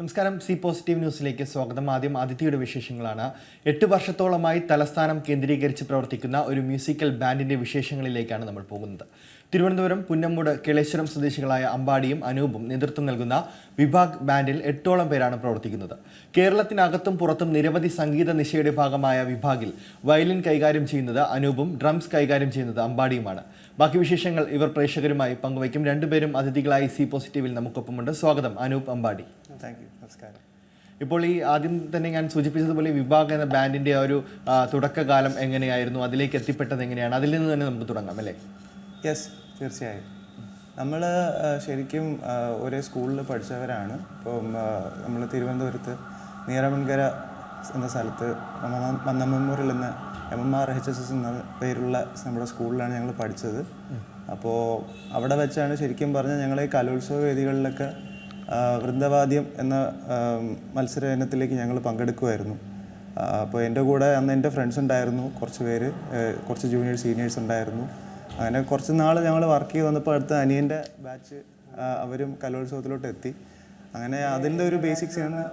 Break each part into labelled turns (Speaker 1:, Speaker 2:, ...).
Speaker 1: നമസ്കാരം. C positive ന്യൂസിലേക്ക് സ്വാഗതം. ആദ്യം അതിഥിയുടെ വിശേഷങ്ങളാണ്. എട്ട് വർഷത്തോളമായി തലസ്ഥാനം കേന്ദ്രീകരിച്ച് പ്രവർത്തിക്കുന്ന ഒരു മ്യൂസിക്കൽ ബാൻഡിന്റെ വിശേഷങ്ങളിലേക്കാണ് നമ്മൾ പോകുന്നത്. തിരുവനന്തപുരം പുന്നമ്മൂട് കിളേശ്വരം സ്വദേശികളായ അമ്പാടിയും അനൂപും നേതൃത്വം നൽകുന്ന വിഭാഗ് ബാൻഡിൽ എട്ടോളം പേരാണ് പ്രവർത്തിക്കുന്നത്. കേരളത്തിനകത്തും പുറത്തും നിരവധി സംഗീത നിശയുടെ ഭാഗമായ വിഭാഗിൽ വയലിൻ കൈകാര്യം ചെയ്യുന്നത് അനൂപും ഡ്രംസ് കൈകാര്യം ചെയ്യുന്നത് അമ്പാടിയുമാണ് ബാക്കി വിശേഷങ്ങൾ ഇവർ പ്രേക്ഷകരുമായി പങ്കുവയ്ക്കും. രണ്ടുപേരും അതിഥികളായി സി പോസിറ്റീവിൽ നമുക്കൊപ്പമുണ്ട്. സ്വാഗതം. അനൂപ് അമ്പാടി
Speaker 2: താങ്ക് യു നമസ്കാരം.
Speaker 1: ഇപ്പോൾ ഈ ആദ്യം തന്നെ ഞാൻ സൂചിപ്പിച്ചതുപോലെ വിഭാഗം എന്ന ബാൻഡിന്റെ ആ ഒരു തുടക്കകാലം എങ്ങനെയായിരുന്നു? അതിലേക്ക് എത്തിപ്പെട്ടത് എങ്ങനെയാണ്? അതിൽ നിന്ന് തന്നെ നമുക്ക് തുടങ്ങാം അല്ലേ?
Speaker 2: യെസ് തീർച്ചയായും. നമ്മൾ ശരിക്കും ഒരേ സ്കൂളിൽ പഠിച്ചവരാണ്. ഇപ്പം നമ്മൾ തിരുവനന്തപുരത്ത് നീറമൺകര എന്ന സ്ഥലത്ത് മന്നമ്മൂരിൽ എന്ന M M R H S S എന്ന പേരുള്ള നമ്മുടെ സ്കൂളിലാണ് ഞങ്ങൾ പഠിച്ചത്. അപ്പോൾ അവിടെ വെച്ചാണ് ശരിക്കും പറഞ്ഞാൽ ഞങ്ങൾ ഈ കലോത്സവ വേദികളിലൊക്കെ വൃന്ദവാദ്യം എന്ന മത്സര ഇനത്തിലേക്ക് ഞങ്ങൾ പങ്കെടുക്കുമായിരുന്നു അപ്പോൾ എന്റെ കൂടെ അന്ന് എന്റെ ഫ്രണ്ട്സ് ഉണ്ടായിരുന്നു കുറച്ച് പേര് കുറച്ച് ജൂനിയർ സീനിയേഴ്സ് ഉണ്ടായിരുന്നു. അങ്ങനെ കുറച്ച് നാൾ ഞങ്ങൾ വർക്ക് ചെയ്ത് വന്നപ്പോൾ അടുത്ത അനിയന്റെ ബാച്ച് അവരും കലോത്സവത്തിലോട്ട് എത്തി. അങ്ങനെ അതിന്റെ ഒരു ബേസിക്സ് ആണ്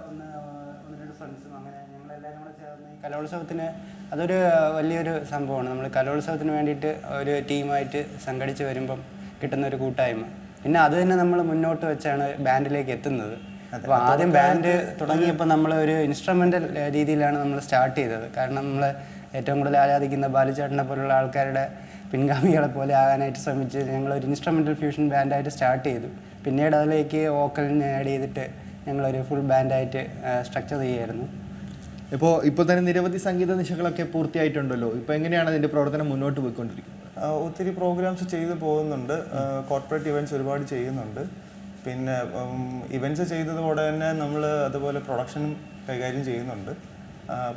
Speaker 3: കലോത്സവത്തിന് അതൊരു വലിയൊരു സംഭവമാണ്. നമ്മൾ കലോത്സവത്തിന് വേണ്ടിയിട്ട് ഒരു ടീമായിട്ട് സംഘടിച്ച് വരുമ്പം കിട്ടുന്ന ഒരു കൂട്ടായ്മ. പിന്നെ അത് തന്നെ നമ്മൾ മുന്നോട്ട് വെച്ചാണ് ബാൻഡിലേക്ക് എത്തുന്നത്. അപ്പോൾ ആദ്യം ബാൻഡ് തുടങ്ങിയപ്പോൾ നമ്മൾ ഒരു ഇൻസ്ട്രുമെന്റൽ രീതിയിലാണ് നമ്മൾ സ്റ്റാർട്ട് ചെയ്തത്. കാരണം നമ്മൾ ഏറ്റവും കൂടുതൽ ആരാധിക്കുന്ന ബാലുചേട്ടനെ പോലുള്ള ആൾക്കാരുടെ പിൻഗാമികളെ പോലെ ആകാനായിട്ട് ശ്രമിച്ച് ഞങ്ങൾ ഒരു ഇൻസ്ട്രുമെന്റൽ ഫ്യൂഷൻ ബാൻഡായിട്ട് സ്റ്റാർട്ട് ചെയ്തു. പിന്നീട് അതിലേക്ക് വോക്കലിനെ ആഡ് ചെയ്തിട്ട് ഞങ്ങളൊരു ഫുൾ ബാൻഡായിട്ട് സ്ട്രക്ചർ ചെയ്യുമായിരുന്നു
Speaker 1: ഇപ്പോൾ ഇപ്പോൾ തന്നെ നിരവധി സംഗീത നിശകളൊക്കെ പൂർത്തിയായിട്ടുണ്ടല്ലോ. ഇപ്പോൾ എങ്ങനെയാണ് അതിന്റെ പ്രവർത്തനം മുന്നോട്ട് പോയിക്കൊണ്ടിരിക്കുന്നത്?
Speaker 2: ഒത്തിരി പ്രോഗ്രാംസ് ചെയ്തു പോകുന്നുണ്ട്. കോർപ്പറേറ്റ് ഇവന്റ്സ് ഒരുപാട് ചെയ്യുന്നുണ്ട്. പിന്നെ ഇവന്റ്സ് ചെയ്തതോടെ തന്നെ നമ്മൾ അതുപോലെ പ്രൊഡക്ഷനും കൈകാര്യം ചെയ്യുന്നുണ്ട്.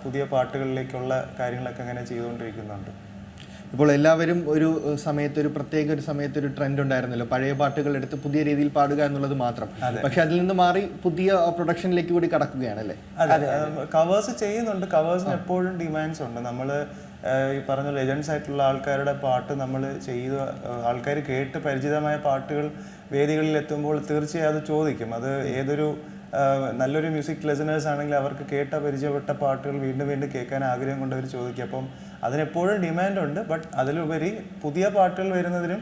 Speaker 2: പുതിയ പാട്ടുകളിലേക്കുള്ള കാര്യങ്ങളൊക്കെ അങ്ങനെ ചെയ്തുകൊണ്ടിരിക്കുന്നുണ്ട്.
Speaker 1: ഇപ്പോൾ എല്ലാവരും ഒരു സമയത്ത് ഒരു പ്രത്യേക ഒരു സമയത്ത് ഒരു ട്രെൻഡ് ഉണ്ടായിരുന്നല്ലോ. പഴയ പാട്ടുകൾ എടുത്ത് പുതിയ രീതിയിൽ പാടുക എന്നുള്ളത് മാത്രം. പക്ഷെ അതിൽ നിന്ന് മാറി പുതിയ പ്രൊഡക്ഷനിലേക്ക് കൂടി കടക്കുകയാണല്ലേ?
Speaker 2: അതെ കവേഴ്സ് ചെയ്യുന്നുണ്ട്. കവേഴ്സിന് എപ്പോഴും ഡിമാൻഡ്സ് ഉണ്ട്. നമ്മൾ ഈ പറഞ്ഞ ലെജൻസ് ആയിട്ടുള്ള ആൾക്കാരുടെ പാട്ട് നമ്മൾ ചെയ്ത് ആൾക്കാർ കേട്ട് പരിചിതമായ പാട്ടുകൾ വേദികളിൽ എത്തുമ്പോൾ തീർച്ചയായും അത് ചോദിക്കും. അത് ഏതൊരു നല്ലൊരു മ്യൂസിക് ലെസനേഴ്സ് ആണെങ്കിൽ അവർക്ക് കേട്ട പരിചയപ്പെട്ട പാട്ടുകൾ വീണ്ടും വീണ്ടും കേൾക്കാൻ ആഗ്രഹം കൊണ്ടവർ അവർ ചോദിക്കും. അപ്പം അതിനെപ്പോഴും ഡിമാൻഡ് ഉണ്ട് ബട്ട് അതിലുപരി പുതിയ പാട്ടുകൾ വരുന്നതിനും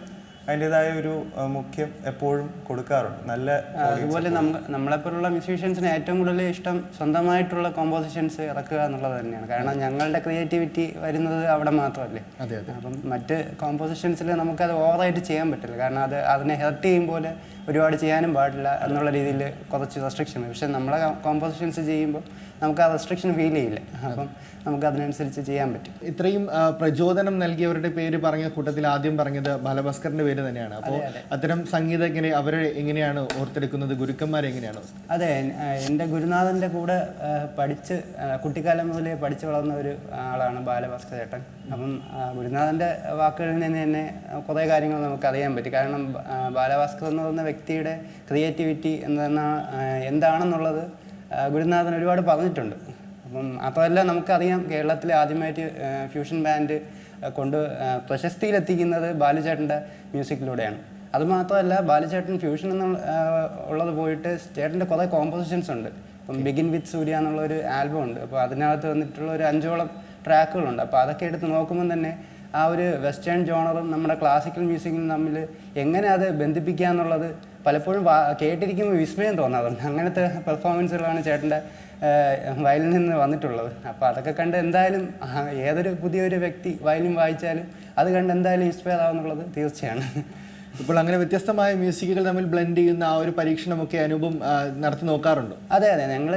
Speaker 2: അതിന്റെതായ ഒരു മുഖ്യം എപ്പോഴും കൊടുക്കാറുണ്ട്. നല്ല
Speaker 3: അതുപോലെ നമ്മ നമ്മളെപ്പോലുള്ള മ്യൂസീഷ്യൻസിന് ഏറ്റവും കൂടുതൽ ഇഷ്ടം സ്വന്തമായിട്ടുള്ള കോമ്പോസിഷൻസ് ഇറക്കുക എന്നുള്ളത് തന്നെയാണ്. കാരണം ഞങ്ങളുടെ ക്രിയേറ്റിവിറ്റി വരുന്നത് അവിടെ മാത്രമല്ലേ.
Speaker 1: അതെ അതെ.
Speaker 3: അപ്പം മറ്റ് കോമ്പോസിഷൻസിൽ നമുക്കത് ഓവറായിട്ട് ചെയ്യാൻ പറ്റില്ല. കാരണം അത് അതിനെ ഹെർട്ട് ചെയ്യും പോലെ ഒരുപാട് ചെയ്യാനും പാടില്ല എന്നുള്ള രീതിയിൽ കുറച്ച് റെസ്ട്രിക്ഷൻ പക്ഷെ നമ്മളെ കോമ്പോസിഷൻസ് ചെയ്യുമ്പോൾ നമുക്ക് ആ റെസ്ട്രിക്ഷൻ ഫീൽ ചെയ്യില്ല. അപ്പം നമുക്ക് അതിനനുസരിച്ച് ചെയ്യാൻ പറ്റും.
Speaker 1: ഇത്രയും പ്രചോദനം നൽകിയവരുടെ പേര് പറഞ്ഞ കൂട്ടത്തിൽ ആദ്യം പറഞ്ഞത് ബാലഭാസ്കറിന്റെ പേര് തന്നെയാണ്. അപ്പോൾ അത്തരം സംഗീതജ്ഞരെ അവരെ എങ്ങനെയാണ് ഓർത്തെടുക്കുന്നത്? ഗുരുക്കന്മാരെ എങ്ങനെയാണ്?
Speaker 3: അതെ എന്റെ ഗുരുനാഥന്റെ കൂടെ പഠിച്ച് കുട്ടിക്കാലം മുതലേ പഠിച്ചു വളർന്ന ഒരു ആളാണ് ബാലഭാസ്കർ ചേട്ടൻ അപ്പം ഗുരുനാഥന്റെ ഗുരുനാഥന്റെ വാക്കുകളിൽ നിന്ന് തന്നെ കുറേ കാര്യങ്ങൾ നമുക്ക് അറിയാൻ പറ്റും. കാരണം ബാലഭാസ്കർ എന്ന് പറയുന്ന വ്യക്തിയുടെ ക്രിയേറ്റിവിറ്റി എന്ന എന്താണെന്നുള്ളത് ഗുരുനാഥൻ ഒരുപാട് പറഞ്ഞിട്ടുണ്ട്. അപ്പം അതല്ല നമുക്കറിയാം കേരളത്തിൽ ആദ്യമായിട്ട് ഫ്യൂഷൻ ബാൻഡ് കൊണ്ട് പ്രശസ്തിയിലെത്തിക്കുന്നത് ബാലുചേട്ടന്റെ മ്യൂസിക്കിലൂടെയാണ്. അതുമാത്രമല്ല ബാലുചേട്ടൻ ഫ്യൂഷൻ എന്ന ഉള്ളത് പോയിട്ട് ചേട്ടന്റെ കുറേ കോമ്പോസിഷൻസ് ഉണ്ട്. അപ്പം ബിഗിൻ വിത്ത് സൂര്യ എന്നുള്ള ഒരു ആൽബം ഉണ്ട്. അപ്പോൾ അതിനകത്ത് വന്നിട്ടുള്ള ഒരു അഞ്ചോളം ട്രാക്കുകളുണ്ട്. അപ്പോൾ അതൊക്കെ എടുത്ത് നോക്കുമ്പോൾ തന്നെ ആ ഒരു വെസ്റ്റേൺ ജോണറും നമ്മുടെ ക്ലാസിക്കൽ മ്യൂസിക്കും തമ്മിൽ എങ്ങനെ അത് ബന്ധിപ്പിക്കുക എന്നുള്ളത് പലപ്പോഴും കേട്ടിരിക്കുമ്പോൾ വിസ്മയം തോന്നാറുണ്ട്. അങ്ങനത്തെ പെർഫോമൻസുകളാണ് ചേട്ടന്റെ വയലിൽ നിന്ന് വന്നിട്ടുള്ളത്. അപ്പോൾ അതൊക്കെ കണ്ട് എന്തായാലും ഏതൊരു പുതിയൊരു വ്യക്തി വയലിൻ വായിച്ചാലും അത് കണ്ട് എന്തായാലും ഇൻസ്പയർ ആവുന്നുള്ളത് തീർച്ചയാണ്.
Speaker 1: ഇപ്പോൾ അങ്ങനെ വ്യത്യസ്തമായ മ്യൂസിക്കുകൾ തമ്മിൽ ബ്ലെൻഡ് ചെയ്യുന്ന ആ ഒരു പരീക്ഷണമൊക്കെ അനുഭവം നടത്തി നോക്കാറുണ്ടോ.
Speaker 3: അതെ അതെ. ഞങ്ങൾ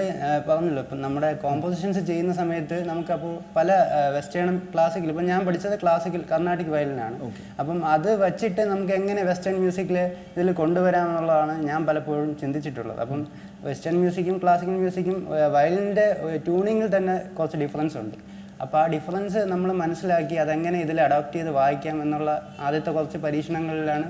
Speaker 3: പറഞ്ഞല്ലോ ഇപ്പം നമ്മുടെ കോമ്പോസിഷൻസ് ചെയ്യുന്ന സമയത്ത് നമുക്കപ്പോൾ പല വെസ്റ്റേൺ ക്ലാസിക്കൽ ഇപ്പം ഞാൻ പഠിച്ചത് ക്ലാസിക്കൽ കർണാട്ടിക് വയലിനാണ്. അപ്പം അത് വച്ചിട്ട് നമുക്ക് എങ്ങനെ വെസ്റ്റേൺ മ്യൂസിക്കിൽ ഇതിൽ കൊണ്ടുവരാമെന്നുള്ളതാണ് ഞാൻ പലപ്പോഴും ചിന്തിച്ചിട്ടുള്ളത്. അപ്പം വെസ്റ്റേൺ മ്യൂസിക്കും ക്ലാസിക്കൽ മ്യൂസിക്കും വയലിന്റെ ട്യൂണിങ്ങിൽ തന്നെ കുറച്ച് ഡിഫറൻസ് ഉണ്ട്. അപ്പോൾ ആ ഡിഫറൻസ് നമ്മൾ മനസ്സിലാക്കി അതെങ്ങനെ ഇതിൽ അഡോപ്റ്റ് ചെയ്ത് വായിക്കാം എന്നുള്ള ആദ്യത്തെ കുറച്ച് പരീക്ഷണങ്ങളിലാണ്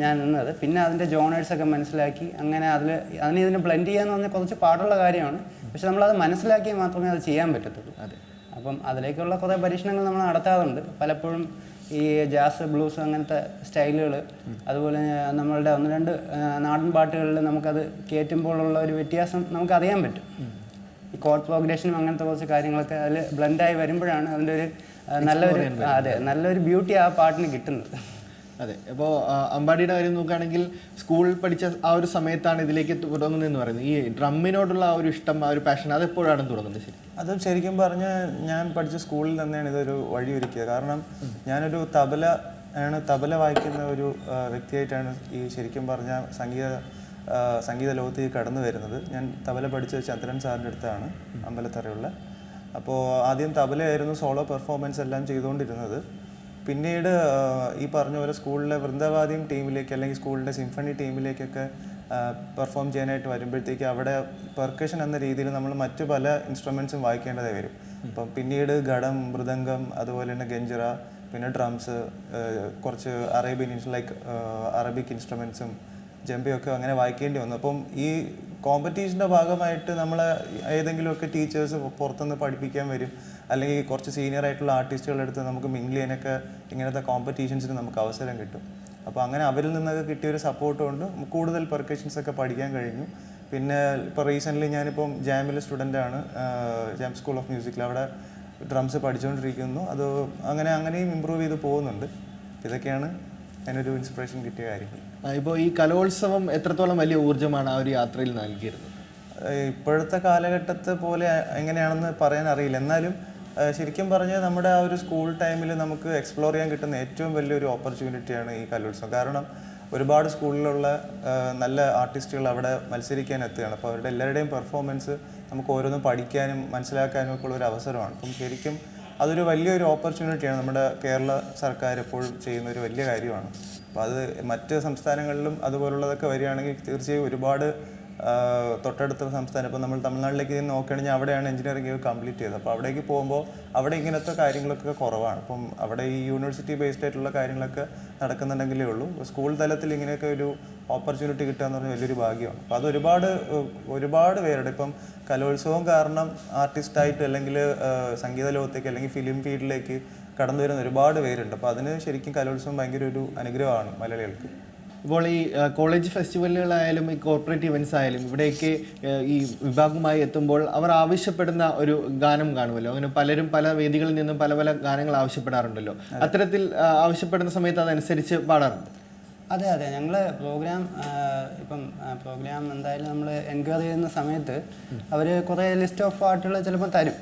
Speaker 3: ഞാൻ നിന്നത്. പിന്നെ അതിന്റെ ജോണേഴ്സൊക്കെ മനസ്സിലാക്കി അങ്ങനെ അതിൽ അതിനെ ഇതിനെ ബ്ലെൻഡ് ചെയ്യാന്ന് പറഞ്ഞാൽ കുറച്ച് പാടുള്ള കാര്യമാണ്. പക്ഷെ നമ്മളത് മനസ്സിലാക്കിയാൽ മാത്രമേ അത് ചെയ്യാൻ പറ്റത്തുള്ളൂ.
Speaker 1: അതെ.
Speaker 3: അപ്പം അതിലേക്കുള്ള കുറേ പരീക്ഷണങ്ങൾ നമ്മൾ നടത്താറുണ്ട്. പലപ്പോഴും ഈ ജാസ് ബ്ലൂസ് അങ്ങനത്തെ സ്റ്റൈലുകൾ. അതുപോലെ നമ്മളുടെ ഒന്ന് രണ്ട് നാടൻ പാട്ടുകളിൽ നമുക്കത് കയറ്റുമ്പോഴുള്ള ഒരു വ്യത്യാസം നമുക്ക് അറിയാൻ പറ്റും. ഈ കോഡ് പ്രോഗ്രേഷനും അങ്ങനത്തെ കുറച്ച് കാര്യങ്ങളൊക്കെ അതിൽ ബ്ലെൻഡായി വരുമ്പോഴാണ് അതിന്റെ ഒരു നല്ലൊരു അതെ നല്ലൊരു ബ്യൂട്ടി ആ പാട്ടിന് കിട്ടുന്നത്.
Speaker 1: അതെ. അപ്പോൾ അമ്പാടിയുടെ കാര്യം നോക്കുകയാണെങ്കിൽ സ്കൂളിൽ പഠിച്ച ആ ഒരു സമയത്താണ് ഇതിലേക്ക് തുടങ്ങുന്നതെന്ന് പറയുന്നത്. ഈ ഡ്രമ്മിനോടുള്ള ആ ഒരു ഇഷ്ടം ആ ഒരു പാഷൻ അത് എപ്പോഴാണ് തുടങ്ങുന്നത്? ശരി.
Speaker 2: അത് ശരിക്കും പറഞ്ഞ് ഞാൻ പഠിച്ച സ്കൂളിൽ തന്നെയാണ് ഇതൊരു വഴി ഒരുക്കിയത് കാരണം ഞാനൊരു തബല ആണ് തബല വായിക്കുന്ന ഒരു വ്യക്തിയായിട്ടാണ് ഈ ശരിക്കും പറഞ്ഞ സംഗീത സംഗീത ലോകത്തേക്ക് കടന്നു വരുന്നത്. ഞാൻ തബല പഠിച്ചത് ചന്ദ്രൻ സാറിന്റെ അടുത്താണ് അമ്പലത്തറയുള്ള. അപ്പോൾ ആദ്യം തബലയായിരുന്നു സോളോ പെർഫോമൻസ് എല്ലാം ചെയ്തുകൊണ്ടിരുന്നത്. പിന്നീട് ഈ പറഞ്ഞ പോലെ സ്കൂളിലെ വൃന്ദവാദ്യം ടീമിലേക്ക് അല്ലെങ്കിൽ സ്കൂളിന്റെ സിംഫണി ടീമിലേക്കൊക്കെ പെർഫോം ചെയ്യാനായിട്ട് വരുമ്പോഴത്തേക്ക് അവിടെ പെർക്കഷൻ എന്ന രീതിയിൽ നമ്മൾ മറ്റു പല ഇൻസ്ട്രുമെൻസും വായിക്കേണ്ടതായി വരും. അപ്പം പിന്നീട് ഘടം മൃദംഗം അതുപോലെ തന്നെ ഗഞ്ചിറ പിന്നെ ഡ്രംസ് കുറച്ച് അറേബ്യൻ ലൈക്ക് അറബിക് ഇൻസ്ട്രുമെൻസും ജമ്പിയൊക്കെ അങ്ങനെ വായിക്കേണ്ടി വന്നു. അപ്പം ഈ കോമ്പറ്റീഷന്റെ ഭാഗമായിട്ട് നമ്മളെ ഏതെങ്കിലുമൊക്കെ ടീച്ചേഴ്സ് പുറത്തുനിന്ന് പഠിപ്പിക്കാൻ വരും. അല്ലെങ്കിൽ കുറച്ച് സീനിയർ ആയിട്ടുള്ള ആർട്ടിസ്റ്റുകളുടെ അടുത്ത് നമുക്ക് മിങ്കിൾ ചെയ്യാനൊക്കെ ഇങ്ങനത്തെ കോമ്പറ്റീഷൻസിന് നമുക്ക് അവസരം കിട്ടും. അപ്പോൾ അങ്ങനെ അവരിൽ നിന്നൊക്കെ കിട്ടിയൊരു സപ്പോർട്ട് കൊണ്ട് കൂടുതൽ പെർക്കഷൻസ് ഒക്കെ പഠിക്കാൻ കഴിഞ്ഞു. പിന്നെ ഇപ്പോൾ റീസെന്റ്ലി ഞാനിപ്പം ജാമിൽ സ്റ്റുഡന്റാണ് ജാം സ്കൂൾ ഓഫ് മ്യൂസിക്കിൽ അവിടെ ഡ്രംസ് പഠിച്ചുകൊണ്ടിരിക്കുന്നു അത് അങ്ങനെ അങ്ങനെയും ഇമ്പ്രൂവ് ചെയ്ത് പോകുന്നുണ്ട്. ഇതൊക്കെയാണ് അതിനൊരു ഇൻസ്പിറേഷൻ കിട്ടിയ കാര്യങ്ങൾ.
Speaker 1: ഇപ്പോൾ ഈ കലോത്സവം എത്രത്തോളം വലിയ ഊർജമാണ് ആ ഒരു യാത്രയിൽ നൽകിയിരുന്നത്?
Speaker 2: ഇപ്പോഴത്തെ കാലഘട്ടത്തെ പോലെ എങ്ങനെയാണെന്ന് പറയാൻ അറിയില്ല. എന്നാലും ശരിക്കും പറഞ്ഞാൽ നമ്മുടെ ആ ഒരു സ്കൂൾ ടൈമിൽ നമുക്ക് എക്സ്പ്ലോർ ചെയ്യാൻ കിട്ടുന്ന ഏറ്റവും വലിയൊരു ഓപ്പർച്യൂണിറ്റിയാണ് ഈ കലോത്സവം. കാരണം ഒരുപാട് സ്കൂളിലുള്ള നല്ല ആർട്ടിസ്റ്റുകൾ അവിടെ മത്സരിക്കാൻ എത്തുകയാണ്. അപ്പോൾ അവരുടെ എല്ലാവരുടെയും പെർഫോമൻസ് നമുക്ക് ഓരോന്നും പഠിക്കാനും മനസ്സിലാക്കാനും ഒക്കെ ഉള്ള ഒരു അവസരമാണ്. അപ്പം ശരിക്കും അതൊരു വലിയൊരു ഓപ്പർച്യൂണിറ്റിയാണ് നമ്മുടെ കേരള സർക്കാർ എപ്പോഴും ചെയ്യുന്ന ഒരു വലിയ കാര്യമാണ്. അപ്പോൾ അത് മറ്റ് സംസ്ഥാനങ്ങളിലും അതുപോലുള്ളതൊക്കെ വരികയാണെങ്കിൽ തീർച്ചയായും ഒരുപാട് തൊട്ടടുത്ത സംസ്ഥാനം ഇപ്പോൾ നമ്മൾ തമിഴ്നാട്ടിലേക്ക് നോക്കുകയാണെങ്കിൽ അവിടെയാണ് എഞ്ചിനീയറിംഗ് കംപ്ലീറ്റ് ചെയ്തത്. അപ്പോൾ അവിടേക്ക് പോകുമ്പോൾ അവിടെ ഇങ്ങനത്തെ കാര്യങ്ങളൊക്കെ കുറവാണ്. അപ്പം അവിടെ ഈ യൂണിവേഴ്സിറ്റി ബേസ്ഡ് ആയിട്ടുള്ള കാര്യങ്ങളൊക്കെ നടക്കുന്നുണ്ടെങ്കിലേ ഉള്ളൂ. സ്കൂൾ തലത്തിൽ ഇങ്ങനെയൊക്കെ ഒരു ഓപ്പർച്യൂണിറ്റി കിട്ടുക എന്ന് പറഞ്ഞാൽ വലിയൊരു ഭാഗ്യമാണ്. അപ്പോൾ അത് ഒരുപാട് ഒരുപാട് പേരുടെ ഇപ്പം കലോത്സവം കാരണം ആർട്ടിസ്റ്റായിട്ട് അല്ലെങ്കിൽ സംഗീത ലോകത്തേക്ക് അല്ലെങ്കിൽ ഫിലിം ഫീൽഡിലേക്ക് കടന്നു വരുന്ന ഒരുപാട് പേരുണ്ട്. അപ്പോൾ അതിന് ശരിക്കും കലോത്സവം ഭയങ്കര ഒരു അനുഗ്രഹമാണ് മലയാളികൾക്ക്.
Speaker 1: ഇപ്പോൾ ഈ കോളേജ് ഫെസ്റ്റിവലുകളായാലും ഈ കോർപ്പറേറ്റ് ഇവന്റ്സ് ആയാലും ഇവിടെയൊക്കെ ഈ വിഭാഗമായി എത്തുമ്പോൾ അവർ ആവശ്യപ്പെടുന്ന ഒരു ഗാനം കാണുമല്ലോ? അങ്ങനെ പലരും പല വേദികളിൽ നിന്നും പല പല ഗാനങ്ങൾ ആവശ്യപ്പെടാറുണ്ടല്ലോ. അത്തരത്തിൽ ആവശ്യപ്പെടുന്ന സമയത്ത് അതനുസരിച്ച് പാടാറുണ്ട്.
Speaker 3: അതെ അതെ. ഞങ്ങൾ പ്രോഗ്രാം ഇപ്പം പ്രോഗ്രാം എന്തായാലും നമ്മൾ എൻക്വയറി ചെയ്യുന്ന സമയത്ത് അവർ കുറേ ലിസ്റ്റ് ഓഫ് പാട്ടുകൾ ചിലപ്പോൾ തരും.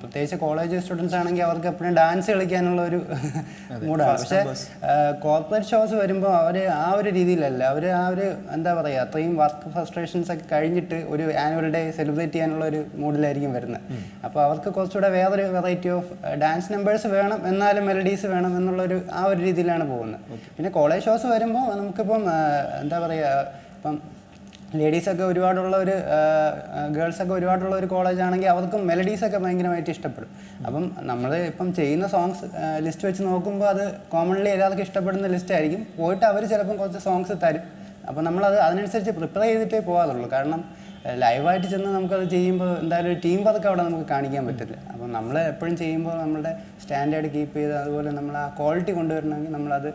Speaker 3: പ്രത്യേകിച്ച് കോളേജ് സ്റ്റുഡൻസ് ആണെങ്കിൽ അവർക്ക് എപ്പോഴും ഡാൻസ് കളിക്കാനുള്ള ഒരു മൂഡാണ്. പക്ഷേ കോർപ്പറേറ്റ് ഷോസ് വരുമ്പോൾ അവർ ആ ഒരു രീതിയിലല്ല. അവർ ആ ഒരു എന്താ പറയുക അത്രയും വർക്ക് ഫ്രസ്ട്രേഷൻസ് ഒക്കെ കഴിഞ്ഞിട്ട് ഒരു ആനുവൽ ഡേ സെലിബ്രേറ്റ് ചെയ്യാനുള്ള ഒരു മൂഡിലായിരിക്കും വരുന്നത്. അപ്പോൾ അവർക്ക് കുറച്ചുകൂടെ വേറൊരു വെറൈറ്റി ഓഫ് ഡാൻസ് നമ്പേഴ്സ് വേണം എന്നാലും മെലഡീസ് വേണം എന്നുള്ളൊരു ആ ഒരു രീതിയിലാണ് പോകുന്നത്. പിന്നെ കോളേജ് ഷോസ് വരുമ്പോൾ നമുക്കിപ്പം എന്താ പറയുക ഇപ്പം ലേഡീസൊക്കെ ഒരുപാടുള്ള ഒരു ഗേൾസൊക്കെ ഒരുപാടുള്ള ഒരു കോളേജ് ആണെങ്കിൽ അവർക്കും മെലഡീസൊക്കെ ഭയങ്കരമായിട്ട് ഇഷ്ടപ്പെടും. അപ്പം നമ്മൾ ഇപ്പം ചെയ്യുന്ന സോങ്സ് ലിസ്റ്റ് വെച്ച് നോക്കുമ്പോൾ അത് കോമൺലി എല്ലാവർക്കും ഇഷ്ടപ്പെടുന്ന ലിസ്റ്റ് ആയിരിക്കും. പോയിട്ട് അവർ ചിലപ്പം കുറച്ച് സോങ്സ് തരും. അപ്പം നമ്മളത് അതിനനുസരിച്ച് പ്രിപ്പയർ ചെയ്തിട്ടേ പോകാറുള്ളൂ കാരണം ലൈവായിട്ട് ചെന്ന് നമുക്കത് ചെയ്യുമ്പോൾ എന്തായാലും ഒരു ടീം വർക്ക് അവിടെ നമുക്ക് കാണിക്കാൻ പറ്റില്ല അപ്പം നമ്മൾ എപ്പോഴും ചെയ്യുമ്പോൾ നമ്മുടെ സ്റ്റാൻഡേർഡ് കീപ്പ് ചെയ്ത് അതുപോലെ നമ്മൾ ആ ക്വാളിറ്റി കൊണ്ടുവരണമെങ്കിൽ നമ്മളത്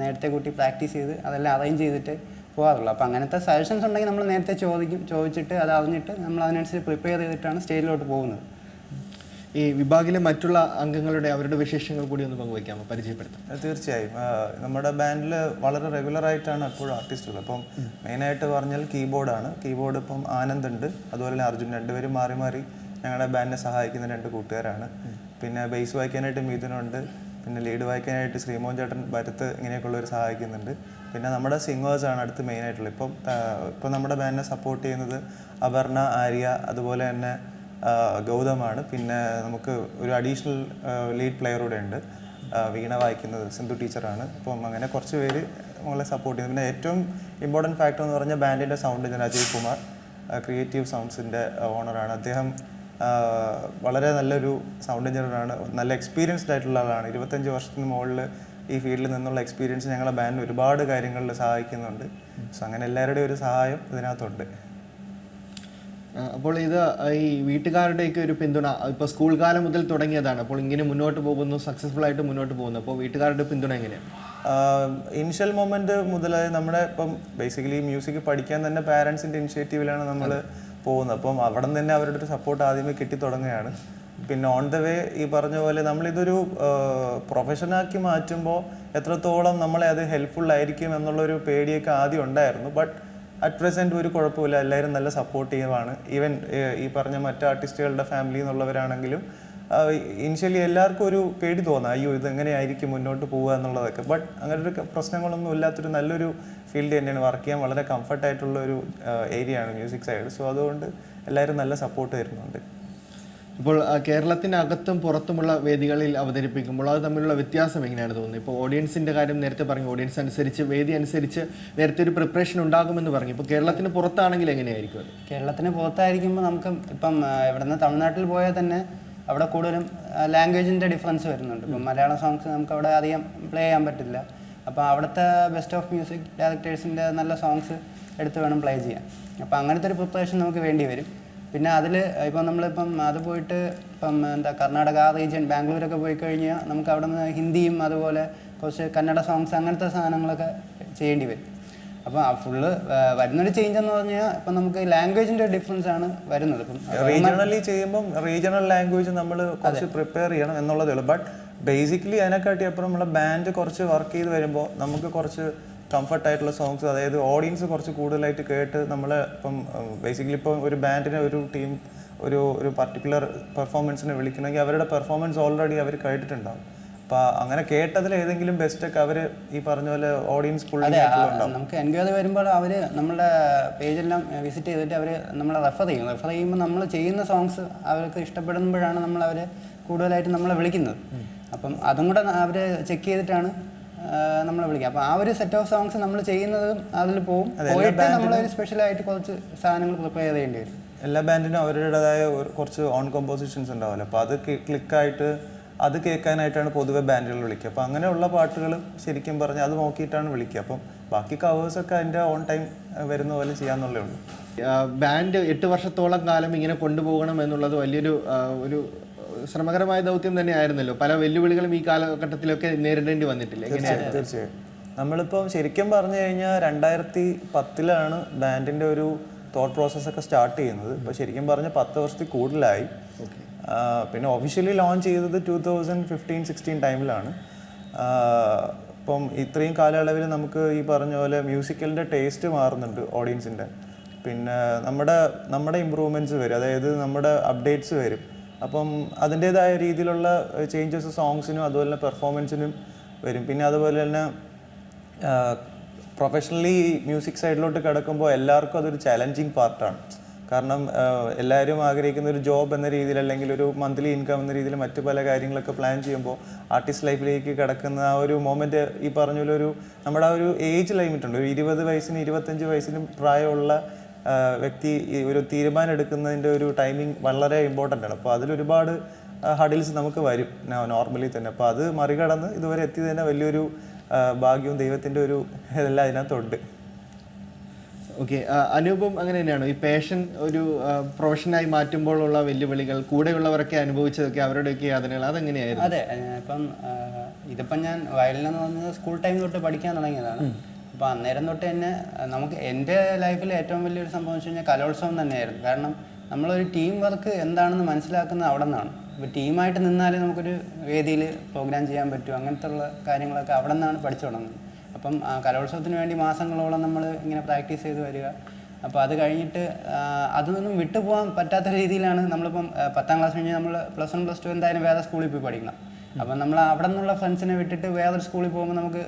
Speaker 3: നേരത്തെ കൂട്ടി പ്രാക്ടീസ് ചെയ്ത് അതെല്ലാം അറേഞ്ച് ചെയ്തിട്ട് പോകാറുള്ളൂ. അപ്പോൾ അങ്ങനത്തെ സജഷൻസ് ഉണ്ടെങ്കിൽ നമ്മൾ നേരത്തെ ചോദിക്കും ചോദിച്ചിട്ട് അത് അറിഞ്ഞിട്ട് നമ്മൾ അതിനനുസരിച്ച് പ്രിപ്പയർ ചെയ്തിട്ടാണ് സ്റ്റേജിലോട്ട് പോകുന്നത്.
Speaker 1: ഈ വിഭാഗിലെ മറ്റുള്ള അംഗങ്ങളുടെ അവരുടെ വിശേഷങ്ങൾ കൂടി ഒന്ന് പങ്കുവയ്ക്കാമോ? പരിചയപ്പെടുത്താം.
Speaker 2: തീർച്ചയായും. നമ്മുടെ ബാൻഡിൽ വളരെ റെഗുലറായിട്ടാണ് എപ്പോഴും ആർട്ടിസ്റ്റുകൾ അപ്പം മെയിനായിട്ട് പറഞ്ഞാൽ കീബോർഡാണ് കീബോർഡ് ഇപ്പം ആനന്ദ് ഉണ്ട് അതുപോലെ തന്നെ അർജുൻ രണ്ടുപേരും മാറി മാറി ഞങ്ങളുടെ ബാൻഡിനെ സഹായിക്കുന്ന രണ്ട് കൂട്ടുകാരാണ്. പിന്നെ ബേസ് വായിക്കാനായിട്ട് മിഥുനുണ്ട്. പിന്നെ ലീഡ് വായിക്കാനായിട്ട് ശ്രീമോഹൻ ചേട്ടൻ ഭരത്ത് ഇങ്ങനെയൊക്കെയുള്ളവർ സഹായിക്കുന്നുണ്ട്. പിന്നെ നമ്മുടെ സിംഗേഴ്സാണ് അടുത്ത് മെയിനായിട്ടുള്ളത് ഇപ്പം ഇപ്പം നമ്മുടെ ബാൻഡിനെ സപ്പോർട്ട് ചെയ്യുന്നത് അപർണ ആര്യ അതുപോലെ തന്നെ ഗൗതമാണ് പിന്നെ നമുക്ക് ഒരു അഡീഷണൽ ലീഡ് പ്ലെയർ കൂടെ ഉണ്ട്. വീണ വായിക്കുന്നത് സിന്ധു ടീച്ചറാണ് അപ്പം അങ്ങനെ കുറച്ച് പേര് നമ്മളെ സപ്പോർട്ട് ചെയ്യുന്നു. പിന്നെ ഏറ്റവും ഇമ്പോർട്ടന്റ് ഫാക്ടർ എന്ന് പറഞ്ഞാൽ ബാൻഡിന്റെ സൗണ്ട് അജയ് കുമാർ. ക്രിയേറ്റീവ് സൗണ്ട്സിന്റെ ഓണറാണ് അദ്ദേഹം വളരെ നല്ലൊരു സൗണ്ട് എഞ്ചിനീയറാണ് നല്ല എക്സ്പീരിയൻസ്ഡ് ആയിട്ടുള്ള ആളാണ്. ഇരുപത്തഞ്ച് വർഷത്തിന് മുകളിൽ ഈ ഫീൽഡിൽ നിന്നുള്ള എക്സ്പീരിയൻസ് ഞങ്ങളെ ബാൻഡിന് ഒരുപാട് കാര്യങ്ങളിൽ സഹായിക്കുന്നുണ്ട്. സോ അങ്ങനെ എല്ലാവരുടെയും ഒരു സഹായം ഇതിനകത്തുണ്ട്.
Speaker 1: അപ്പോൾ ഇത് ഈ വീട്ടുകാരുടെയൊക്കെ ഒരു പിന്തുണ ഇപ്പോൾ സ്കൂൾ കാലം മുതൽ തുടങ്ങിയതാണ്. അപ്പോൾ ഇങ്ങനെ മുന്നോട്ട് പോകുന്നു സക്സസ്ഫുൾ ആയിട്ട് മുന്നോട്ട് പോകുന്നു. അപ്പോൾ വീട്ടുകാരുടെ പിന്തുണ എങ്ങനെയാണ്?
Speaker 2: ഇനിഷ്യൽ മൊമെന്റ് മുതൽ നമ്മുടെ ഇപ്പം ബേസിക്കലി മ്യൂസിക് പഠിക്കാൻ തന്നെ പാരൻസിന്റെ ഇനിഷ്യേറ്റീവിലാണ് നമ്മൾ പോകുന്നത് അപ്പം അവിടെ നിന്ന് തന്നെ അവരുടെ ഒരു സപ്പോർട്ട് ആദ്യമേ കിട്ടി തുടങ്ങുകയാണ്. പിന്നെ ഓൺ ദ വേ ഈ പറഞ്ഞ പോലെ നമ്മളിതൊരു പ്രൊഫഷനാക്കി മാറ്റുമ്പോൾ എത്രത്തോളം നമ്മളെ അത് ഹെൽപ്ഫുൾ ആയിരിക്കും എന്നുള്ളൊരു പേടിയൊക്കെ ആദ്യം ഉണ്ടായിരുന്നു. ബട്ട് അറ്റ് പ്രസന്റ് ഒരു കുഴപ്പമില്ല. എല്ലാവരും നല്ല സപ്പോർട്ടീവാണ് ഈവൻ ഈ പറഞ്ഞ മറ്റ് ആർട്ടിസ്റ്റുകളുടെ ഫാമിലി എന്നുള്ളവരാണെങ്കിലും ഇനിഷ്യലി എല്ലാവർക്കും ഒരു പേടി തോന്നാം അയ്യോ ഇത് എങ്ങനെയായിരിക്കും മുന്നോട്ട് പോവുക എന്നുള്ളതൊക്കെ. ബട്ട് അങ്ങനെ ഒരു പ്രശ്നങ്ങളൊന്നും ഇല്ലാത്തൊരു നല്ലൊരു ഫീൽഡ് തന്നെയാണ് വർക്ക് ചെയ്യാൻ വളരെ കംഫർട്ടായിട്ടുള്ള ഒരു ഏരിയ ആണ് മ്യൂസിക് സൈഡ് സോ അതുകൊണ്ട് എല്ലാവരും നല്ല സപ്പോർട്ട് തരുന്നുണ്ട്.
Speaker 1: ഇപ്പോൾ കേരളത്തിനകത്തും പുറത്തുമുള്ള വേദികളിൽ അവതരിപ്പിക്കുമ്പോൾ അത് തമ്മിലുള്ള വ്യത്യാസം എങ്ങനെയാണ് തോന്നുന്നത്? ഇപ്പോൾ ഓഡിയൻസിന്റെ കാര്യം നേരത്തെ പറഞ്ഞു ഓഡിയൻസ് അനുസരിച്ച് വേദി അനുസരിച്ച് നേരത്തെ ഒരു പ്രിപ്പറേഷൻ ഉണ്ടാകുമെന്ന് പറഞ്ഞു. ഇപ്പോൾ കേരളത്തിന് പുറത്താണെങ്കിൽ എങ്ങനെയായിരിക്കും അത്?
Speaker 3: കേരളത്തിന് പുറത്തായിരിക്കുമ്പോൾ നമുക്ക് ഇപ്പം ഇവിടുന്ന് തമിഴ്നാട്ടിൽ പോയാൽ തന്നെ അവിടെ കൂടുതലും ലാംഗ്വേജിന്റെ ഡിഫറൻസ് വരുന്നുണ്ട്. ഇപ്പം മലയാള സോങ്സ് നമുക്ക് അവിടെ അധികം പ്ലേ ചെയ്യാൻ പറ്റില്ല. അപ്പോൾ അവിടുത്തെ ബെസ്റ്റ് ഓഫ് മ്യൂസിക് ഡയറക്ടേഴ്സിന്റെ നല്ല സോങ്സ് എടുത്ത് വേണം പ്ലേ ചെയ്യാൻ. അപ്പോൾ അങ്ങനത്തെ ഒരു പ്രിപ്പറേഷൻ നമുക്ക് വേണ്ടി വരും. പിന്നെ അതിൽ ഇപ്പം നമ്മളിപ്പം അത് പോയിട്ട് ഇപ്പം എന്താ കർണാടക റീജിയൻ ബാംഗ്ലൂരൊക്കെ പോയി കഴിഞ്ഞാൽ നമുക്ക് അവിടെ നിന്ന് ഹിന്ദിയും അതുപോലെ കുറച്ച് കന്നഡ സോങ്സ് അങ്ങനത്തെ സാധനങ്ങളൊക്കെ ചെയ്യേണ്ടി വരും. അപ്പോൾ ഫുള്ള് വരുന്നൊരു ചേഞ്ച് എന്ന് പറഞ്ഞാൽ ഇപ്പം നമുക്ക് ലാംഗ്വേജിന്റെ ഡിഫറൻസ് ആണ് വരുന്നത്. ഇപ്പം
Speaker 2: റീജിയണലി ചെയ്യുമ്പോൾ റീജിയണൽ ലാംഗ്വേജ് നമ്മൾ കുറച്ച് പ്രിപ്പയർ ചെയ്യണം എന്നുള്ളതേ ഉള്ളൂ. ബട്ട് ബേസിക്കലി അതിനെക്കാട്ടി അപ്പുറം നമ്മളെ ബാൻഡ് കുറച്ച് വർക്ക് ചെയ്ത് വരുമ്പോൾ നമുക്ക് കുറച്ച് കംഫർട്ട് ആയിട്ടുള്ള സോങ്സ് അതായത് ഓഡിയൻസ് കുറച്ച് കൂടുതലായിട്ട് കേട്ട് നമ്മൾ ഇപ്പം ബേസിക്കലി ഇപ്പം ഒരു ബാൻഡിനെ ഒരു ടീം ഒരു ഒരു പർട്ടിക്കുലർ പെർഫോമൻസിനെ വിളിക്കണമെങ്കിൽ അവരുടെ പെർഫോമൻസ് ഓൾറെഡി അവർ കേട്ടിട്ടുണ്ടാവും. അപ്പോൾ അങ്ങനെ കേട്ടതിൽ ഏതെങ്കിലും ബെസ്റ്റ് ഒക്കെ അവർ ഈ പറഞ്ഞ പോലെ ഓഡിയൻസ്
Speaker 3: നമുക്ക് എൻക്വയറി വരുമ്പോൾ അവർ നമ്മുടെ പേജെല്ലാം വിസിറ്റ് ചെയ്തിട്ട് അവർ നമ്മളെ റെഫർ ചെയ്യും. റെഫർ ചെയ്യുമ്പോൾ നമ്മൾ ചെയ്യുന്ന സോങ്സ് അവർക്ക് ഇഷ്ടപ്പെടുമ്പോഴാണ് നമ്മൾ അവരെ കൂടുതലായിട്ട് നമ്മളെ വിളിക്കുന്നത്. അപ്പം അതും കൂടെ അവർ ചെക്ക് ചെയ്തിട്ടാണ് നമ്മളെ വിളിക്കുക. അപ്പോൾ ആ ഒരു സെറ്റ് ഓഫ് സോങ്സ് നമ്മൾ ചെയ്യുന്നതും അതിൽ പോകും. പോയിട്ട് നമ്മളൊരു സ്പെഷ്യലായിട്ട് കുറച്ച് സാധനങ്ങൾ പ്രിപ്പയർ ചെയ്യേണ്ടി വരും.
Speaker 2: എല്ലാ ബാൻഡിനും അവരുടേതായ കുറച്ച് ഓൺ കമ്പോസിഷൻസ് ഉണ്ടാവുമല്ലോ. അപ്പോൾ അത് ക്ലിക്കായിട്ട് അത് കേൾക്കാനായിട്ടാണ് പൊതുവെ ബാൻഡുകൾ വിളിക്കുക. അപ്പോൾ അങ്ങനെയുള്ള പാട്ടുകൾ ശരിക്കും പറഞ്ഞാൽ അത് നോക്കിയിട്ടാണ് വിളിക്കുക. അപ്പം ബാക്കി കവേഴ്സൊക്കെ അതിന്റെ ഓൺ ടൈം വരുന്ന പോലെ ചെയ്യാന്നുള്ളേ ഉള്ളൂ.
Speaker 1: ബാൻഡ് എട്ട് വർഷത്തോളം കാലം ഇങ്ങനെ കൊണ്ടുപോകണം എന്നുള്ളത് വലിയൊരു ഒരു ശ്രമകരമായ ദൗത്യം തന്നെയായിരുന്നല്ലോ. പല വെല്ലുവിളികളും ഈ കാലഘട്ടത്തിലൊക്കെ നേരിടേണ്ടി വന്നിട്ടില്ല?
Speaker 2: തീർച്ചയായും നമ്മളിപ്പം ശരിക്കും പറഞ്ഞു കഴിഞ്ഞാൽ രണ്ടായിരത്തി പത്തിലാണ് ബാൻഡിന്റെ ഒരു തോട്ട് പ്രോസസ്സൊക്കെ സ്റ്റാർട്ട് ചെയ്യുന്നത്. ഇപ്പോൾ ശരിക്കും പറഞ്ഞാൽ പത്ത് വർഷത്തിൽ കൂടുതലായി. പിന്നെ ഒഫീഷ്യലി ലോഞ്ച് ചെയ്തത് ടു തൗസൻഡ് ഫിഫ്റ്റീൻ സിക്സ്റ്റീൻ ടൈമിലാണ് ഇപ്പം ഇത്രയും കാലയളവിൽ നമുക്ക് ഈ പറഞ്ഞ പോലെ മ്യൂസിക്കലിന്റെ ടേസ്റ്റ് മാറുന്നുണ്ട് ഓഡിയൻസിന്റെ പിന്നെ നമ്മുടെ നമ്മുടെ ഇമ്പ്രൂവ്മെന്റ്സ് വരും. അതായത് നമ്മുടെ അപ്ഡേറ്റ്സ് വരും. അപ്പം അതിന്റേതായ രീതിയിലുള്ള ചേഞ്ചസ് സോങ്സിനും അതുപോലെ തന്നെ പെർഫോമൻസിനും വരും. പിന്നെ അതുപോലെ തന്നെ പ്രൊഫഷണലി മ്യൂസിക് സൈഡിലോട്ട് കിടക്കുമ്പോൾ എല്ലാവർക്കും അതൊരു ചലഞ്ചിങ് പാർട്ടാണ് കാരണം എല്ലാവരും ആഗ്രഹിക്കുന്ന ഒരു ജോബ് എന്ന രീതിയിൽ അല്ലെങ്കിൽ ഒരു മന്ത്ലി ഇൻകം എന്ന രീതിയിൽ മറ്റു പല കാര്യങ്ങളൊക്കെ പ്ലാൻ ചെയ്യുമ്പോൾ ആർട്ടിസ്റ്റ് ലൈഫിലേക്ക് കിടക്കുന്ന ആ ഒരു മൊമെന്റ് ഈ പറഞ്ഞ പോലെ ഒരു നമ്മുടെ ആ ഒരു ഏജ് ലിമിറ്റ് ഉണ്ട്. ഒരു ഇരുപത് വയസ്സിന് ഇരുപത്തഞ്ച് വയസ്സിനും പ്രായമുള്ള വ്യക്തി ഒരു തീരുമാനം എടുക്കുന്നതിന്റെ ഒരു ടൈമിംഗ് വളരെ ഇമ്പോർട്ടന്റ് ആണ്. അപ്പോൾ അതിലൊരുപാട് ഹഡിൽസ് നമുക്ക് വരും. നോർമലി തന്നെ. അപ്പോൾ അത് മറികടന്ന് ഇതുവരെ എത്തി തന്നെ വലിയൊരു ഭാഗ്യവും ദൈവത്തിന്റെ ഒരു ഇതെല്ലാം അതിനകത്തുണ്ട്.
Speaker 1: ഓക്കെ അനുപം അങ്ങനെ തന്നെയാണോ ഈ പേഷൻ ഒരു പ്രൊഫഷനായി മാറ്റുമ്പോഴുള്ള വെല്ലുവിളികൾ കൂടെയുള്ളവരൊക്കെ അനുഭവിച്ചതൊക്കെ അവരുടെയൊക്കെ യാതനകൾ അതെങ്ങനെയായിരുന്നു?
Speaker 3: അതെ ഇപ്പം ഇതിപ്പം ഞാൻ വയലിനെന്ന് പറഞ്ഞത് സ്കൂൾ ടൈം തൊട്ട് പഠിക്കാൻ തുടങ്ങിയതാണ്. അപ്പോൾ അന്നേരം തൊട്ട് തന്നെ നമുക്ക് എന്റെ ലൈഫിൽ ഏറ്റവും വലിയൊരു സംഭവം വെച്ച് കഴിഞ്ഞാൽ കലോത്സവം തന്നെയായിരുന്നു. കാരണം നമ്മളൊരു ടീം വർക്ക് എന്താണെന്ന് മനസ്സിലാക്കുന്നത് അവിടെ നിന്നാണ്. ഇപ്പോൾ ടീമായിട്ട് നിന്നാലേ നമുക്കൊരു വേദിയിൽ പ്രോഗ്രാം ചെയ്യാൻ പറ്റൂ അങ്ങനത്തെ ഉള്ള കാര്യങ്ങളൊക്കെ അവിടെ നിന്നാണ് പഠിച്ചു തുടങ്ങുന്നത്. അപ്പം കലോത്സവത്തിന് വേണ്ടി മാസങ്ങളോളം നമ്മൾ ഇങ്ങനെ പ്രാക്ടീസ് ചെയ്ത് വരിക. അപ്പോൾ അത് കഴിഞ്ഞിട്ട് അതൊന്നും വിട്ടുപോകാൻ പറ്റാത്ത രീതിയിലാണ് നമ്മളിപ്പം പത്താം ക്ലാസ് കഴിഞ്ഞ് നമ്മൾ പ്ലസ് വൺ പ്ലസ് ടു എന്തായാലും വേറെ സ്കൂളിൽ പോയി പഠിക്കണം. അപ്പം നമ്മൾ അവിടെ നിന്നുള്ള ഫ്രണ്ട്സിനെ വിട്ടിട്ട് വേറൊരു സ്കൂളിൽ പോകുമ്പോൾ നമുക്ക്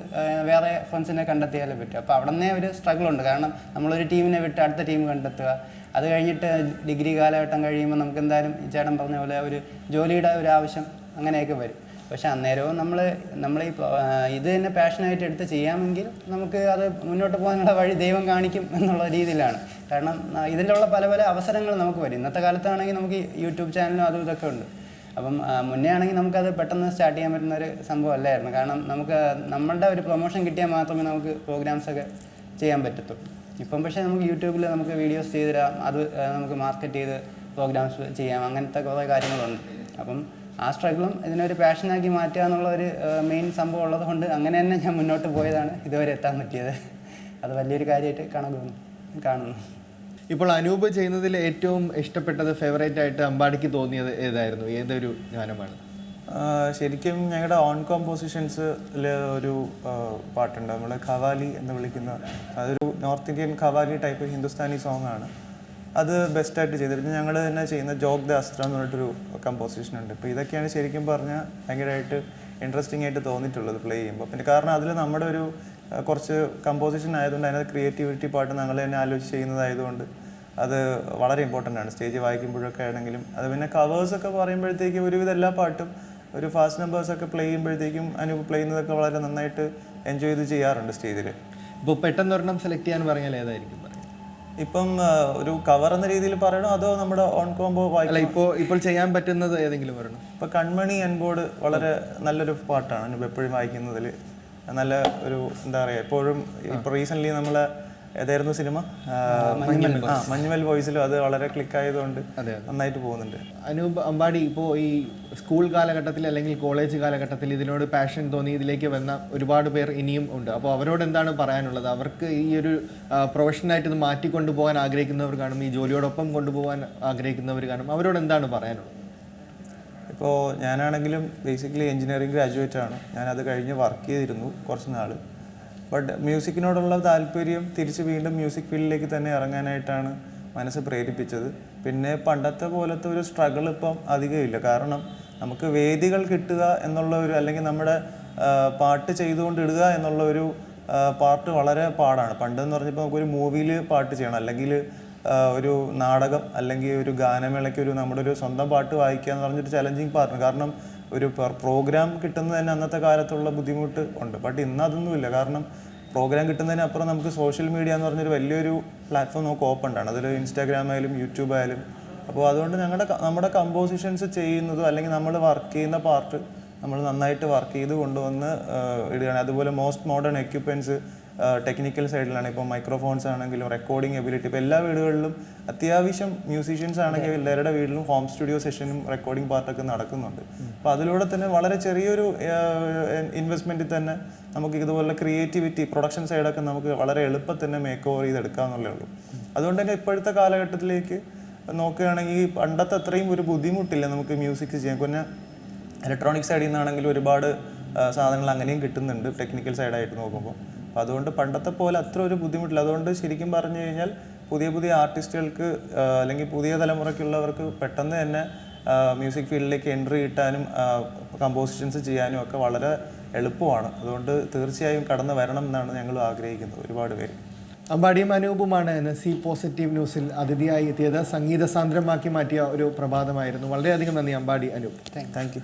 Speaker 3: വേറെ ഫ്രണ്ട്സിനെ കണ്ടെത്തിയാലേ പറ്റും. അപ്പോൾ അവിടെ നിന്നേ ഒരു സ്ട്രഗിൾ ഉണ്ട് കാരണം നമ്മളൊരു ടീമിനെ വിട്ട് അടുത്ത ടീം കണ്ടെത്തുക. അത് കഴിഞ്ഞിട്ട് ഡിഗ്രി കാലഘട്ടം കഴിയുമ്പോൾ നമുക്ക് എന്തായാലും ചേട്ടൻ പറഞ്ഞ പോലെ ഒരു ജോലിയുടെ ഒരു ആവശ്യം അങ്ങനെയൊക്കെ വരും. പക്ഷെ അന്നേരവും നമ്മൾ നമ്മൾ ഈ ഇത് തന്നെ പാഷനായിട്ട് എടുത്ത് ചെയ്യാമെങ്കിൽ നമുക്ക് അത് മുന്നോട്ട് പോകാനുള്ള വഴി ദൈവം കാണിക്കും എന്നുള്ള രീതിയിലാണ്. കാരണം ഇതിലുള്ള പല പല അവസരങ്ങൾ നമുക്ക് വരും. ഇന്നത്തെ കാലത്താണെങ്കിൽ നമുക്ക് യൂട്യൂബ് ചാനലും അതും ഇതൊക്കെ ഉണ്ട്. അപ്പം മുന്നേ ആണെങ്കിൽ നമുക്കത് പെട്ടെന്ന് സ്റ്റാർട്ട് ചെയ്യാൻ പറ്റുന്ന ഒരു സംഭവം അല്ലായിരുന്നു. കാരണം നമുക്ക് നമ്മളുടെ ഒരു പ്രൊമോഷൻ കിട്ടിയാൽ മാത്രമേ നമുക്ക് പ്രോഗ്രാംസൊക്കെ ചെയ്യാൻ പറ്റത്തുള്ളൂ. ഇപ്പം പക്ഷേ നമുക്ക് യൂട്യൂബിൽ നമുക്ക് വീഡിയോസ് ചെയ്തിടാം അത് നമുക്ക് മാർക്കറ്റ് ചെയ്ത് പ്രോഗ്രാംസ് ചെയ്യാം. അങ്ങനത്തെ കുറേ കാര്യങ്ങളുണ്ട്. അപ്പം ആ സ്ട്രഗിളും ഇതിനൊരു പാഷനാക്കി മാറ്റുക എന്നുള്ള ഒരു മെയിൻ സംഭവം ഉള്ളത് കൊണ്ട് അങ്ങനെ തന്നെ ഞാൻ മുന്നോട്ട് പോയതാണ് ഇതുവരെ എത്താൻ പറ്റിയത്. അത് വലിയൊരു കാര്യമായിട്ട് കാണുന്നു. കാണുന്നു.
Speaker 1: ഇപ്പോൾ അനൂപ് ചെയ്യുന്നതിൽ ഏറ്റവും ഇഷ്ടപ്പെട്ടത് ഫേവറേറ്റ് ആയിട്ട് അമ്പാടിക്ക് തോന്നിയത് ഏതായിരുന്നു? ഏതൊരു ഗാനമാണ്?
Speaker 2: ശരിക്കും ഞങ്ങളുടെ ഓൺ കോമ്പോസിഷൻസിൽ ഒരു പാട്ടുണ്ട്. നമ്മൾ ഖവാലി എന്ന് വിളിക്കുന്ന അതൊരു north Indian qawwali type Hindustani song ആണ്. അത് ബെസ്റ്റായിട്ട് പിന്നെ ഞങ്ങൾ തന്നെ ചെയ്യുന്ന ജോഗ് ദ അസ്ത്ര എന്ന് പറഞ്ഞിട്ടൊരു കമ്പോസിഷൻ ഉണ്ട്. ഇപ്പോൾ ഇതൊക്കെയാണ് ശരിക്കും പറഞ്ഞാൽ ഭയങ്കരമായിട്ട് ഇൻട്രസ്റ്റിംഗ് ആയിട്ട് തോന്നിയിട്ടുള്ളത് പ്ലേ ചെയ്യുമ്പോൾ പിന്നെ കാരണം അതിൽ നമ്മുടെ ഒരു കുറച്ച് കമ്പോസിഷൻ ആയതുകൊണ്ട് അതിനകത്ത് ക്രിയേറ്റിവിറ്റി പാട്ട് ഞങ്ങൾ തന്നെ ആലോചിച്ച് ചെയ്യുന്നതായതുകൊണ്ട് അത് വളരെ ഇമ്പോർട്ടന്റ് ആണ്. സ്റ്റേജ് വായിക്കുമ്പോഴൊക്കെ ആണെങ്കിലും. അത് പിന്നെ കവേഴ്സൊക്കെ പറയുമ്പോഴത്തേക്കും ഒരുവിധ എല്ലാ പാട്ടും ഒരു ഫാസ്റ്റ് നമ്പേഴ്സൊക്കെ പ്ലേ ചെയ്യുമ്പോഴത്തേക്കും അനു പ്ലേ ചെയ്യുന്നതൊക്കെ വളരെ നന്നായിട്ട് എൻജോയ് ചെയ്ത് ചെയ്യാറുണ്ട് സ്റ്റേജിൽ
Speaker 1: ഇപ്പോൾ പെട്ടെന്ന് ഒരെണ്ണം സെലക്ട് ചെയ്യാൻ പറഞ്ഞാൽ ഏതായിരിക്കും?
Speaker 2: ഇപ്പം ഒരു കവർ എന്ന രീതിയിൽ പറയണോ? അതോ നമ്മുടെ ഓൺ കോംബോ
Speaker 1: അല്ല ഇപ്പോൾ ഇപ്പോൾ ചെയ്യാൻ പറ്റുന്നത് ഏതെങ്കിലും പറയണം
Speaker 2: ഇപ്പം കൺമണി അൻബോർഡ് വളരെ നല്ലൊരു പാട്ടാണ്. എപ്പോഴും വായിക്കുന്നതിൽ നല്ല ഒരു എന്താ പറയുക എപ്പോഴും ഇപ്പോൾ റീസെന്റ്ലി നമ്മൾ ഏതായിരുന്നു സിനിമ? ആ, മഞ്ഞുമൽ വോയിസിലും അത് വളരെ ക്ലിക്ക് ആയതുകൊണ്ട് നന്നായിട്ട് പോകുന്നുണ്ട്.
Speaker 1: അനൂപ് അമ്പാടി ഇപ്പോൾ ഈ സ്കൂൾ കാലഘട്ടത്തിൽ അല്ലെങ്കിൽ കോളേജ് കാലഘട്ടത്തിൽ ഇതിനോട് പാഷൻ തോന്നി ഇതിലേക്ക് വന്ന ഒരുപാട് പേർ ഇനിയും ഉണ്ട്. അപ്പോൾ അവരോട് എന്താണ് പറയാനുള്ളത്? അവർക്ക് ഈ ഒരു പ്രൊഫഷനായിട്ട് ഇത് മാറ്റിക്കൊണ്ടു പോകാൻ ആഗ്രഹിക്കുന്നവർ കാണും ഈ ജോലിയോടൊപ്പം കൊണ്ടുപോകാൻ ആഗ്രഹിക്കുന്നവർ കാണും. അവരോട് എന്താണ് പറയാനുള്ളത്?
Speaker 2: ഇപ്പോൾ ഞാനാണെങ്കിലും ബേസിക്കലി എഞ്ചിനീയറിംഗ് ഗ്രാജുവേറ്റ് ആണ്. ഞാനത് കഴിഞ്ഞ് വർക്ക് ചെയ്തിരുന്നു കുറച്ച് നാൾ ബട്ട് മ്യൂസിക്കിനോടുള്ള താല്പര്യം തിരിച്ച് വീണ്ടും മ്യൂസിക് ഫീൽഡിലേക്ക് തന്നെ ഇറങ്ങാനായിട്ടാണ് മനസ്സ് പ്രേരിപ്പിച്ചത്. പിന്നെ പണ്ടത്തെ പോലത്തെ ഒരു സ്ട്രഗിൾ ഇപ്പം അധികമില്ല കാരണം നമുക്ക് വേദികൾ കിട്ടുക എന്നുള്ള ഒരു അല്ലെങ്കിൽ നമ്മുടെ പാട്ട് ചെയ്തുകൊണ്ട് ഇടുക എന്നുള്ള ഒരു പാർട്ട് വളരെ പാടാണ്. പണ്ടെന്ന് പറഞ്ഞപ്പോൾ നമുക്കൊരു മൂവിയിൽ പാട്ട് ചെയ്യണം. അല്ലെങ്കിൽ ഒരു നാടകം അല്ലെങ്കിൽ ഒരു ഗാനമേളയ്ക്ക് ഒരു നമ്മുടെ ഒരു സ്വന്തം പാട്ട് വായിക്കുക എന്ന് പറഞ്ഞൊരു ചലഞ്ചിങ് പാർട്ട് കാരണം ഒരു പ്രോഗ്രാം കിട്ടുന്നത് തന്നെ അന്നത്തെ കാലത്തുള്ള ബുദ്ധിമുട്ട് ഉണ്ട്. ബട്ട് ഇന്ന് അതൊന്നുമില്ല. കാരണം പ്രോഗ്രാം കിട്ടുന്നതിനപ്പുറം നമുക്ക് സോഷ്യൽ മീഡിയ എന്ന് പറഞ്ഞൊരു വലിയൊരു പ്ലാറ്റ്ഫോം നമുക്ക് ഓപ്പൺ ആണ്. അതിൽ ഇൻസ്റ്റാഗ്രാം ആയാലും യൂട്യൂബ് ആയാലും. അപ്പോൾ അതുകൊണ്ട് ഞങ്ങളുടെ നമ്മുടെ കമ്പോസിഷൻസ് ചെയ്യുന്നതും അല്ലെങ്കിൽ നമ്മൾ വർക്ക് ചെയ്യുന്ന പാർട്ട് നമ്മൾ നന്നായിട്ട് വർക്ക് ചെയ്ത് കൊണ്ടുവന്ന് ഇടുകയാണ്. അതുപോലെ മോസ്റ്റ് മോഡേൺ എക്യുപ്മെന്റ്സ് ടെക്നിക്കൽ സൈഡിലാണ് ഇപ്പോൾ മൈക്രോഫോൺസ് ആണെങ്കിലും റെക്കോർഡിംഗ് എബിലിറ്റി ഇപ്പോൾ എല്ലാ വീടുകളിലും അത്യാവശ്യം മ്യൂസീഷ്യൻസ് ആണെങ്കിൽ എല്ലാവരുടെ വീട്ടിലും ഹോം സ്റ്റുഡിയോ സെഷനും റെക്കോർഡിംഗ് പാർട്ടൊക്കെ നടക്കുന്നുണ്ട്. അപ്പോൾ അതിലൂടെ തന്നെ വളരെ ചെറിയൊരു ഇൻവെസ്റ്റ്മെന്റിൽ തന്നെ നമുക്ക് ഇതുപോലെ ക്രിയേറ്റിവിറ്റി പ്രൊഡക്ഷൻ സൈഡൊക്കെ നമുക്ക് വളരെ എളുപ്പത്തിൽ തന്നെ മേക്ക് ഓവർ ചെയ്തെടുക്കാമെന്നുള്ളേ ഉള്ളൂ. അതുകൊണ്ട് തന്നെ ഇപ്പോഴത്തെ കാലഘട്ടത്തിലേക്ക് നോക്കുകയാണെങ്കിൽ പണ്ടത്തെ അത്രയും ഒരു ബുദ്ധിമുട്ടില്ല നമുക്ക് മ്യൂസിക് ചെയ്യാൻ. പിന്നെ ഇലക്ട്രോണിക് സൈഡിൽ നിന്നാണെങ്കിലും ഒരുപാട് സാധനങ്ങൾ അങ്ങനെയും കിട്ടുന്നുണ്ട്. ടെക്നിക്കൽ സൈഡായിട്ട് നോക്കുമ്പോൾ അപ്പോൾ അതുകൊണ്ട് പണ്ടത്തെ പോലെ അത്ര ഒരു ബുദ്ധിമുട്ടില്ല. അതുകൊണ്ട് ശരിക്കും പറഞ്ഞു കഴിഞ്ഞാൽ പുതിയ പുതിയ ആർട്ടിസ്റ്റുകൾക്ക് അല്ലെങ്കിൽ പുതിയ തലമുറയ്ക്കുള്ളവർക്ക് പെട്ടെന്ന് തന്നെ മ്യൂസിക് ഫീൽഡിലേക്ക് എൻട്രി കിട്ടാനും കമ്പോസിഷൻസ് ചെയ്യാനും ഒക്കെ വളരെ എളുപ്പമാണ്. അതുകൊണ്ട് തീർച്ചയായും കടന്നു വരണം എന്നാണ് ഞങ്ങൾ ആഗ്രഹിക്കുന്നത് ഒരുപാട് പേര്.
Speaker 1: അമ്പാടിയും അനൂപുമാണ് ഇന്ന് സി പോസിറ്റീവ് ന്യൂസിൽ അതിഥിയായി എത്തിയത്. സംഗീത സാന്ദ്രമാക്കി മാറ്റിയ ഒരു പ്രഭാതമായിരുന്നു. വളരെയധികം നന്ദി അമ്പാടി അനൂപ്.
Speaker 2: Thank you